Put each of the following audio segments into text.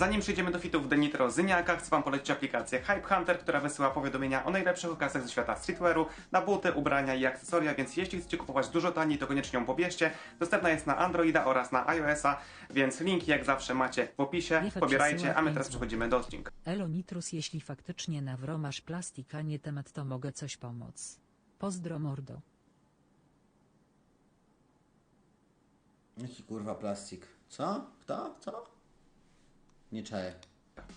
Zanim przejdziemy do fitów The Nitro Zyniaka, chcę wam polecić aplikację Hype Hunter, która wysyła powiadomienia o najlepszych okazjach ze świata streetwearu na buty, ubrania i akcesoria, więc jeśli chcecie kupować dużo taniej, to koniecznie ją pobierzcie. Dostępna jest na Androida oraz na iOS-a, więc linki jak zawsze macie w opisie. Niech Pobierajcie, a my teraz przechodzimy do odcinka. Elo Nitrus, jeśli faktycznie na wro masz plastik, a nie temat, to mogę coś pomóc. Pozdro mordo. Jaki kurwa plastik? Co? Kto? Co? Nie czaję.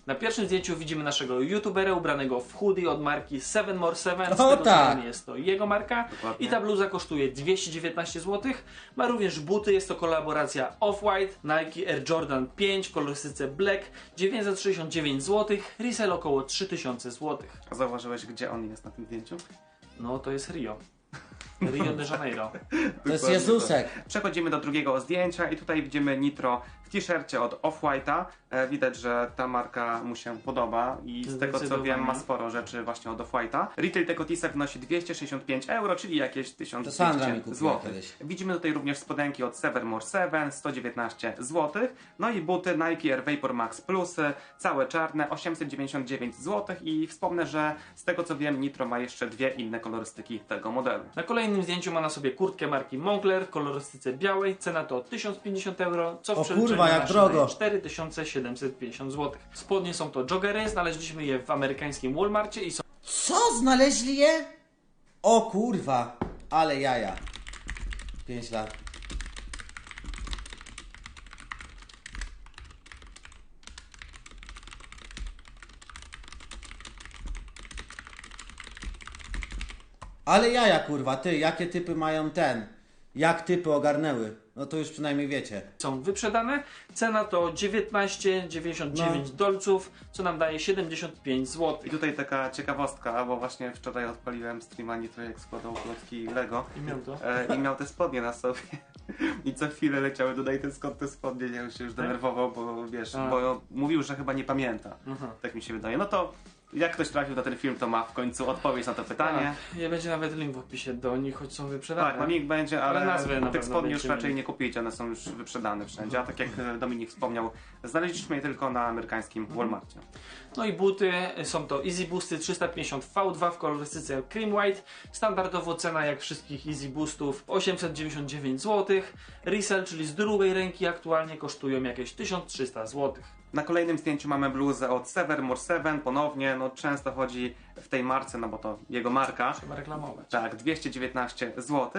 Na pierwszym zdjęciu widzimy naszego youtubera ubranego w hoodie od marki 7 More 7. Z O, tego tak. jest to jego marka. Dokładnie. I ta bluza kosztuje 219 zł. Ma również buty, jest to kolaboracja Off-White, Nike Air Jordan 5 w kolorystyce Black, 969 zł, resell około 3000 zł. A zauważyłeś, gdzie on jest na tym zdjęciu? No to jest Rio. Rio de Janeiro. To jest Jezusek. tak. Przechodzimy do drugiego zdjęcia i tutaj widzimy Nitro w t-shircie od Off-White'a. E, widać, że ta marka mu się podoba i z tego co wiem ma sporo rzeczy właśnie od Off-White'a. Retail tego t-shirt wynosi 265 euro, czyli jakieś To Sandra mi 1200 kupiła zł. Widzimy tutaj również spodenki od Severmore 7, 119 zł. No i buty Nike Air Vapor Max Plus, całe czarne, 899 zł i wspomnę, że z tego co wiem Nitro ma jeszcze dwie inne kolorystyki tego modelu. Na kolejnym zdjęciu ma na sobie kurtkę marki Moncler w kolorystyce białej. Cena to 1050 euro, co w O przeliczeniu kurwa, jak drogo. daje 4750 zł. Spodnie są to joggery, znaleźliśmy je w amerykańskim Walmarcie i są Co? Znaleźli je? O kurwa. Ale jaja. 5 lat. Ale jaja kurwa, ty, jakie typy mają ten? Jak typy ogarnęły? No to już przynajmniej wiecie. są wyprzedane. Cena to 19,99 No. dolców, co nam daje 75 zł. I tutaj taka ciekawostka, bo właśnie wczoraj odpaliłem streama Nitro jak składał klocki Lego I miał to. e, i miał te spodnie na sobie. I co chwilę leciały, dodaj ten skąd te spodnie, ja się już denerwował, bo wiesz, A. bo mówił, że chyba nie pamięta. Aha. Tak mi się wydaje. No to jak ktoś trafił na ten film, to ma w końcu odpowiedź na to pytanie. Tak, nie będzie nawet link w opisie do nich, choć są wyprzedane. Tak, link będzie, ale, Ale nazwy na tych spodni już raczej mieli. nie kupicie, one są już wyprzedane wszędzie. A tak jak e, Dominik wspomniał, znaleźliśmy je tylko na amerykańskim Mhm. Walmartie. No i buty są to Easy Boosty 350 V2 w kolorystyce Cream White. Standardowo cena jak wszystkich Easy Boostów 899 zł. Resell, czyli z drugiej ręki aktualnie kosztują jakieś 1300 zł. Na kolejnym zdjęciu mamy bluzę od Severmore 7, ponownie, no często chodzi w tej marce, no bo to jego marka. Trzeba reklamować. Tak, 219 zł.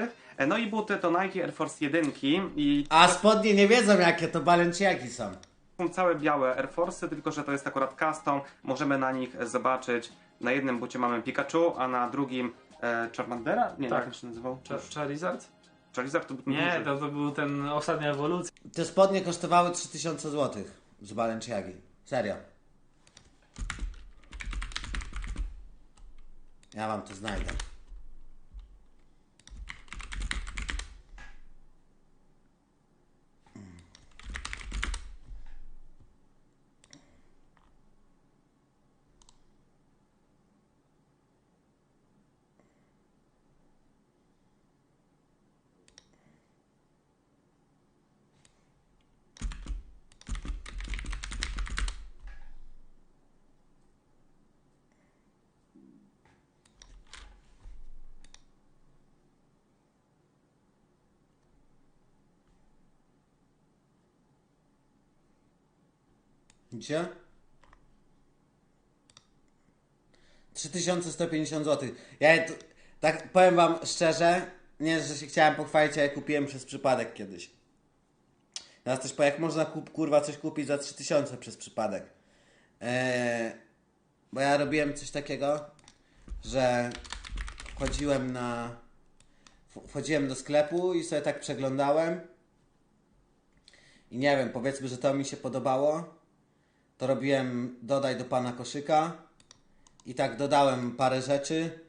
No i buty to Nike Air Force 1 i A spodnie nie wiedzą jakie to balenciaki są. są całe białe Air Force, tylko że to jest akurat custom. Możemy na nich zobaczyć, na jednym bucie mamy Pikachu, a na drugim e, Charmandera? Nie, Tak. jak się nazywał? Cza- Charizard? Charizard to był Nie, to, to był ten ostatnia ewolucja. Te spodnie kosztowały 3000 zł z Balenciagi. Serio. Ja wam to znajdę. Widzicie? 3150 zł. Ja tu, tak powiem wam szczerze, nie, że się chciałem pochwalić, ale kupiłem przez przypadek kiedyś. Teraz też po jak można kup, kurwa coś kupić za 3000 przez przypadek. Eee, bo ja robiłem coś takiego, że wchodziłem na. Wchodziłem do sklepu i sobie tak przeglądałem. I nie wiem, powiedzmy, że to mi się podobało. To robiłem dodaj do pana koszyka. I tak dodałem parę rzeczy.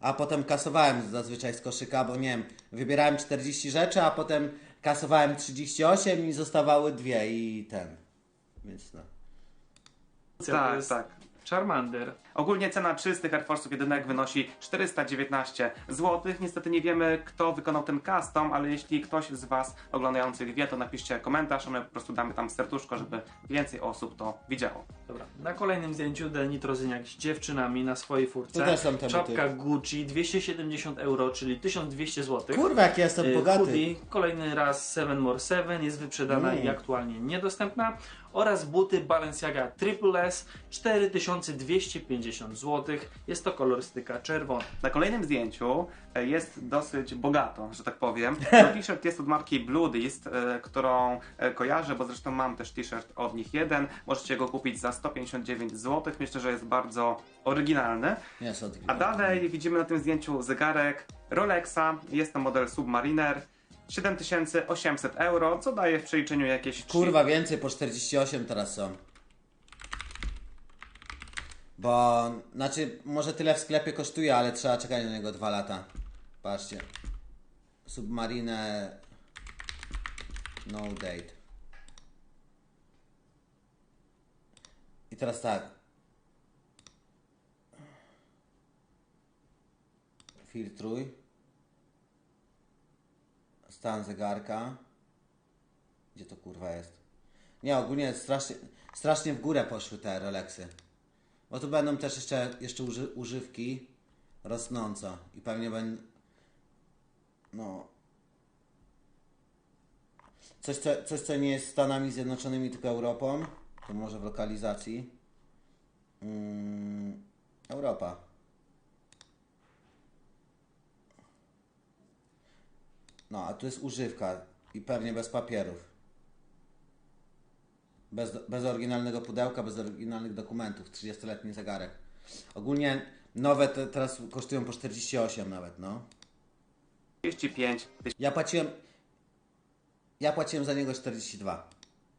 A potem kasowałem zazwyczaj z koszyka, bo nie wiem, wybierałem 40 rzeczy, a potem kasowałem 38 i zostawały dwie i ten. Więc no. Tak, tak. Charmander. Ogólnie cena czystych Air Force'ów jedynek wynosi 419 zł. Niestety nie wiemy, kto wykonał ten custom, ale jeśli ktoś z Was oglądających wie, to napiszcie komentarz, a my po prostu damy tam serduszko, żeby więcej osób to widziało. Dobra. Na kolejnym zdjęciu Del Nitrozyniak z dziewczynami na swojej furce. Tu też są te Czapka. Gucci 270 euro, czyli 1200 zł. Kurwa, jak ja jestem Y, bogaty. Hoodie, kolejny raz 7 more 7 jest wyprzedana Mm. i aktualnie niedostępna. Oraz buty Balenciaga Triple S 4250 zł. Jest to kolorystyka czerwona. Na kolejnym zdjęciu e, jest dosyć bogato, że tak powiem. To t-shirt jest od marki Bloodist, e, którą e, kojarzę, bo zresztą mam też t-shirt od nich jeden. Możecie go kupić za 159 zł. Myślę, że jest bardzo oryginalny. Nie, są A dalej widzimy na tym zdjęciu zegarek Rolexa. Jest to model Submariner. 7800 euro, co daje w przeliczeniu jakieś Kurwa, więcej, po 48 teraz są. Bo, znaczy, może tyle w sklepie kosztuje, ale trzeba czekać na niego dwa lata. Patrzcie. Submarine No date. I teraz tak. Filtruj. Stan zegarka. Gdzie to kurwa jest? Nie, ogólnie strasznie, strasznie w górę poszły te Rolexy. Bo tu będą też jeszcze, jeszcze uży, używki rosnąco. I pewnie będą... No... Coś co, coś, co nie jest Stanami Zjednoczonymi, tylko Europą. To może w lokalizacji. Mm, Europa. No, a tu jest używka i pewnie bez papierów. Bez, bez oryginalnego pudełka, bez oryginalnych dokumentów. 30-letni zegarek. Ogólnie nowe te, teraz kosztują po 48 nawet, no. 35 Ja płaciłem... Ja płaciłem za niego 42.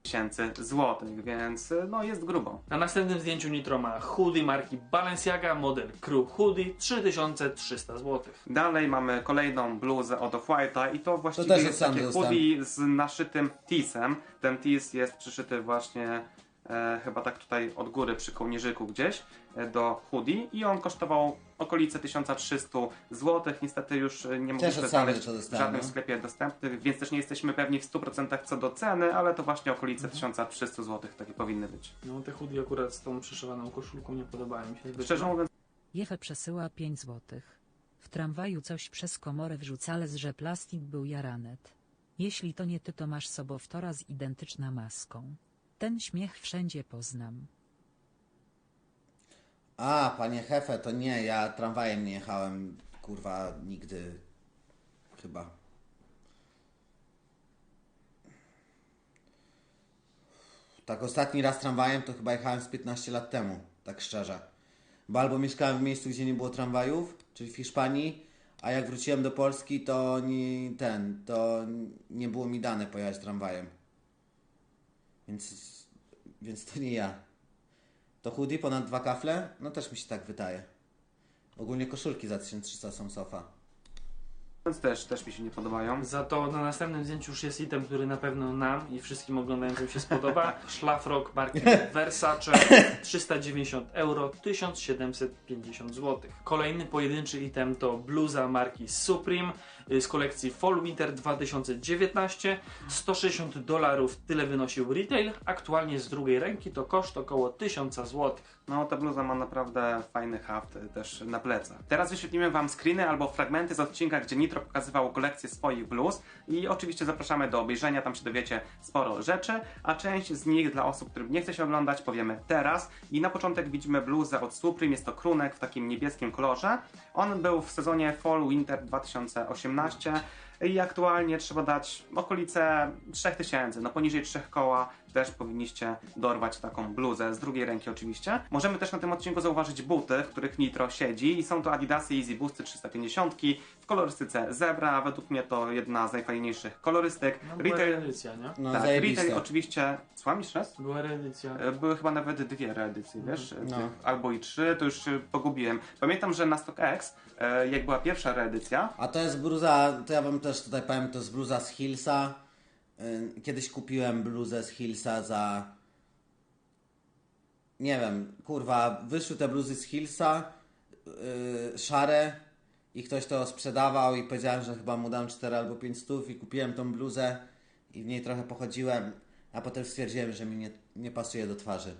tysięcy złotych, więc e, no jest grubo. Na następnym zdjęciu Nitro ma hoodie marki Balenciaga, model Crew Hoodie 3300 zł. Dalej mamy kolejną bluzę od Off-White'a i to właściwie też jest sam takie hoodie z naszytym tisem. Ten tis jest przyszyty właśnie e, chyba tak tutaj od góry przy kołnierzyku gdzieś e, do hoodie i on kosztował okolice 1300 zł. Niestety już e, nie mogliśmy znaleźć w żadnym no. sklepie dostępnych, więc też nie jesteśmy pewni w 100% co do ceny, ale to właśnie okolice Mhm. 1300 zł takie powinny być. No te hoodie akurat z tą przyszywaną koszulką nie podobają mi się zbyt. Szczerze mówiąc, Jefe przesyła 5 złotych. W tramwaju coś przez komorę wrzucale, że plastik był jaranet. Jeśli to nie ty, to masz sobowtóra z identyczna maską. Ten śmiech wszędzie poznam. A, panie Hefe, to nie, ja tramwajem nie jechałem, kurwa, nigdy. Chyba. Tak ostatni raz tramwajem to chyba jechałem z 15 lat temu, tak szczerze. Bo albo mieszkałem w miejscu, gdzie nie było tramwajów, czyli w Hiszpanii, a jak wróciłem do Polski, to nie ten, to nie było mi dane pojechać tramwajem. Więc, więc to nie ja. To hoodie ponad dwa kafle? No też mi się tak wydaje. Ogólnie koszulki za 1300 są sofa. też, też mi się nie podobają. Za to na następnym zdjęciu już jest item, który na pewno nam i wszystkim oglądającym się spodoba. Szlafrok marki Versace 390 euro 1750 zł. Kolejny pojedynczy item to bluza marki Supreme z kolekcji Fall Winter 2019. 160 dolarów tyle wynosił retail. Aktualnie z drugiej ręki to koszt około 1000 zł. No, ta bluza ma naprawdę fajny haft y, też na plecach. Teraz wyświetlimy Wam screeny albo fragmenty z odcinka, gdzie Nitro pokazywał kolekcję swoich bluz i oczywiście zapraszamy do obejrzenia, tam się dowiecie sporo rzeczy, a część z nich dla osób, którym nie chce się oglądać, powiemy teraz. I na początek widzimy bluzę od Supreme, jest to krunek w takim niebieskim kolorze. On był w sezonie Fall Winter 2018 i aktualnie trzeba dać okolice 3000, no poniżej 3 koła też powinniście dorwać taką bluzę, z drugiej ręki oczywiście. Możemy też na tym odcinku zauważyć buty, w których Nitro siedzi i są to Adidasy Easy Boosty 350 w kolorystyce zebra, według mnie to jedna z najfajniejszych kolorystyk. No, była Retail, reedycja, nie? No tak, retail oczywiście, słucham jeszcze raz? Była reedycja. E, Były chyba nawet dwie reedycje, wiesz? No. Tych, albo i trzy, to już się pogubiłem. Pamiętam, że na StockX, e, jak była pierwsza reedycja, A to jest bluza, to ja wam też tutaj powiem, to jest bluza z Hillsa. Yy, Kiedyś kupiłem bluzę z Hillsa za nie wiem, kurwa, wyszły te bluzy z Hillsa, yy, szare i ktoś to sprzedawał i powiedziałem, że chyba mu dam 4 albo 5 stów i kupiłem tą bluzę i w niej trochę pochodziłem, a potem stwierdziłem, że mi nie, nie pasuje do twarzy.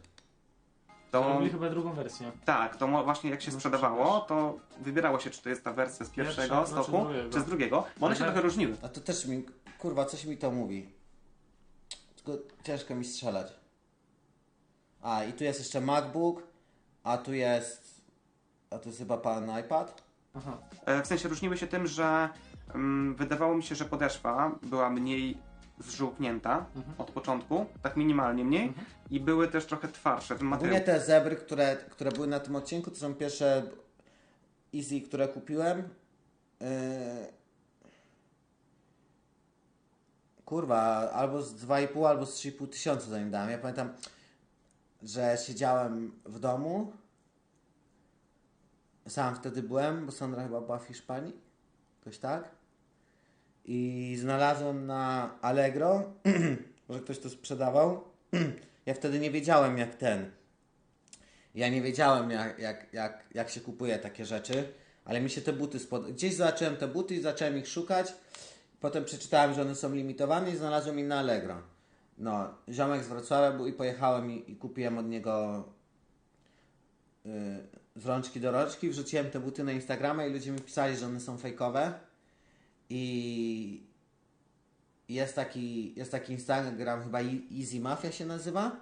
To, Robili chyba drugą wersję. tak, to właśnie jak się sprzedawało, to wybierało się, czy to jest ta wersja z pierwszego Pierwsza, stoku, czy drugiego. czy z drugiego, bo one się trochę różniły. A to też mi, kurwa, coś mi to mówi. Tylko ciężko mi strzelać. A, i tu jest jeszcze MacBook, a tu jest, a tu jest chyba pan iPad. Aha. E, W sensie różniły się tym, że mm, wydawało mi się, że podeszwa była mniej zżółknięta Mhm. od początku, tak minimalnie mniej i były też trochę twardsze. Ogólnie materiał te zebry, które, które były na tym odcinku, to są pierwsze Easy, które kupiłem. Yy... Kurwa, albo z 2,5, albo z 3,5 tysiąca zanim dałem. Ja pamiętam, że siedziałem w domu. Sam wtedy byłem, bo Sandra chyba była w Hiszpanii. Jakoś tak. I znalazłem na Allegro, że ktoś to sprzedawał. Ja wtedy nie wiedziałem jak ten. Ja nie wiedziałem jak, jak, jak, jak się kupuje takie rzeczy, ale mi się te buty spod... Gdzieś zobaczyłem te buty i zacząłem ich szukać. Potem przeczytałem, że one są limitowane i znalazłem je na Allegro. No, ziomek z Wrocławia był i pojechałem i, i kupiłem od niego yy, z rączki do rączki. Wrzuciłem te buty na Instagrama i ludzie mi pisali, że one są fejkowe. I jest taki, jest taki Instagram, chyba Easy Mafia się nazywa.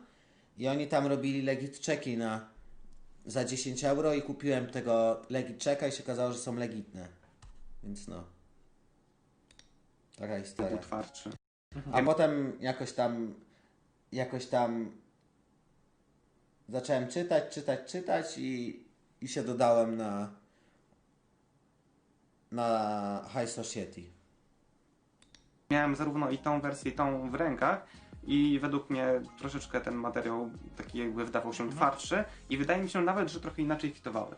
I oni tam robili legit checki na za 10 euro i kupiłem tego legit checka i się okazało, że są legitne. Więc no. Taka historia. twardszy. A potem jakoś tam jakoś tam zacząłem czytać, czytać, czytać i, i się dodałem na na High Society. Miałem zarówno i tą wersję, i tą w rękach i według mnie troszeczkę ten materiał taki jakby wydawał się twardszy i wydaje mi się nawet, że trochę inaczej fitowały.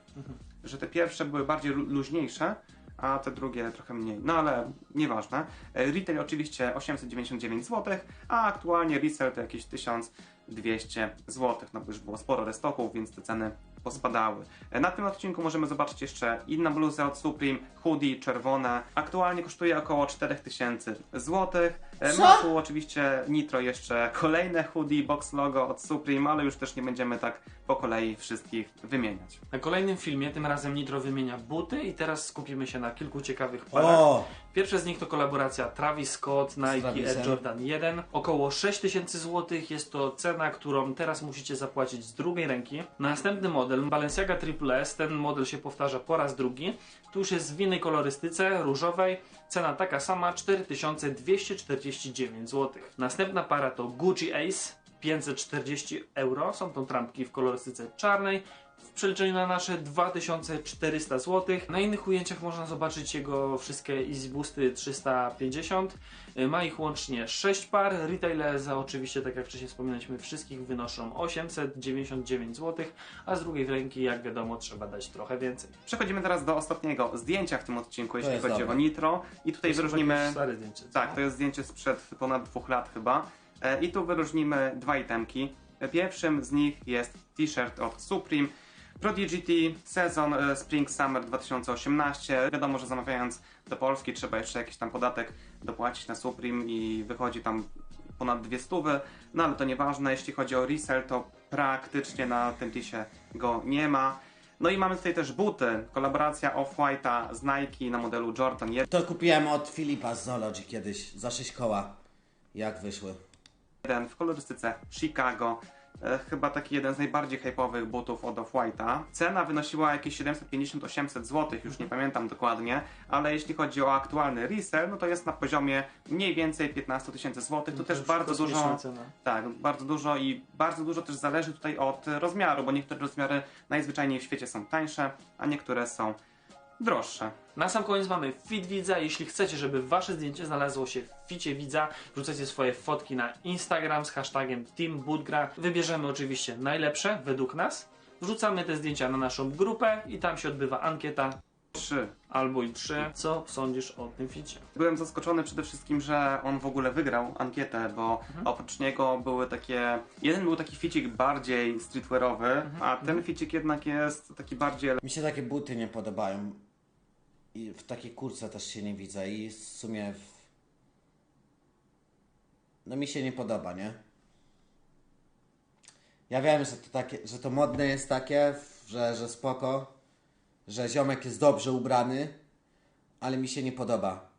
Że te pierwsze były bardziej lu- luźniejsze, a te drugie trochę mniej. No ale nieważne. E, Retail oczywiście 899 zł, a aktualnie resale to jakieś 1200 zł. No bo już było sporo restoków, więc te ceny pospadały. E, Na tym odcinku możemy zobaczyć jeszcze inną bluzę od Supreme, hoodie czerwone. Aktualnie kosztuje około 4000 zł. E, Co? Ma tu oczywiście Nitro jeszcze kolejne hoodie, box logo od Supreme, ale już też nie będziemy tak po kolei wszystkich wymieniać. Na kolejnym filmie tym razem Nitro wymienia buty i teraz skupimy się na kilku ciekawych parach. O! Pierwsze z nich to kolaboracja Travis Scott, Nike. Air Jordan 1. Około 6000 zł jest to cena, którą teraz musicie zapłacić z drugiej ręki. Następny model, Balenciaga Triple S, ten model się powtarza po raz drugi. Tu już jest w innej kolorystyce, różowej. Cena taka sama, 4249 zł. Następna para to Gucci Ace, 540 euro. Są to trampki w kolorystyce czarnej. W przeliczeniu na nasze 2400 zł. Na innych ujęciach można zobaczyć jego wszystkie Easy Boosty 350. Y, Ma ich łącznie 6 par. Retaile za oczywiście, tak jak wcześniej wspominaliśmy, wszystkich wynoszą 899 zł, a z drugiej ręki, jak wiadomo, trzeba dać trochę więcej. Przechodzimy teraz do ostatniego zdjęcia w tym odcinku, jeśli chodzi dobre. o Nitro. I tutaj To wyróżnimy. Stare zdjęcie. co? Tak, to jest zdjęcie sprzed ponad dwóch lat chyba. E, I tu wyróżnimy dwa itemki. E, Pierwszym z nich jest t-shirt od Supreme. Prodigy sezon e, Spring Summer 2018. Wiadomo, że zamawiając do Polski trzeba jeszcze jakiś tam podatek dopłacić na Supreme i wychodzi tam ponad dwie stówy. No ale to nieważne, jeśli chodzi o resell, to praktycznie na tym tisie go nie ma. No i mamy tutaj też buty. Kolaboracja Off-White'a z Nike na modelu Jordan 1. To kupiłem od Filipa z Zoology kiedyś za 6 koła. Jak wyszły. jeden w kolorystyce Chicago. E, chyba taki jeden z najbardziej hype'owych butów od Off-White'a. Cena wynosiła jakieś 750-800 zł, już nie pamiętam dokładnie, ale jeśli chodzi o aktualny resell, no to jest na poziomie mniej więcej 15 tysięcy złotych. Tu No To też bardzo dużo, Cena. tak, bardzo dużo i bardzo dużo też zależy tutaj od rozmiaru, bo niektóre rozmiary najzwyczajniej w świecie są tańsze, a niektóre są droższe. Na sam koniec mamy Fit Widza. Jeśli chcecie, żeby wasze zdjęcie znalazło się w ficie Widza, wrzucacie swoje fotki na Instagram z hashtagiem TeamBootgra. Wybierzemy oczywiście najlepsze według nas. Wrzucamy te zdjęcia na naszą grupę i tam się odbywa ankieta. Trzy. albo i 3. Co sądzisz o tym ficie? Byłem zaskoczony przede wszystkim, że on w ogóle wygrał ankietę, bo oprócz niego były takie. Jeden był taki ficik bardziej streetwearowy, a ten ficik jednak jest taki bardziej Mi się takie buty nie podobają. I w takiej kurce też się nie widzę. I w sumie. W... No mi się nie podoba, nie? Ja wiem, że to, takie, że to modne jest takie, że, że spoko, że ziomek jest dobrze ubrany, ale mi się nie podoba.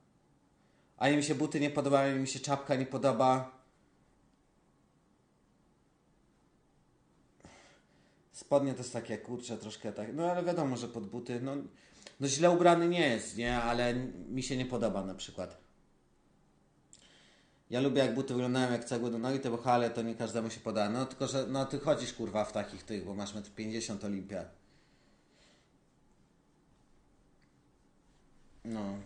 Ani mi się buty nie podobają, ani mi się czapka nie podoba. Spodnie to jest takie, kurcze, troszkę tak, no ale wiadomo, że pod buty, no, no źle ubrany nie jest, nie, ale mi się nie podoba na przykład. Ja lubię jak buty wyglądają jak cegły do nogi, te bochale to nie każdemu się poda. No tylko, że no ty chodzisz kurwa w takich tych, bo masz 1,50 m Olimpia. No.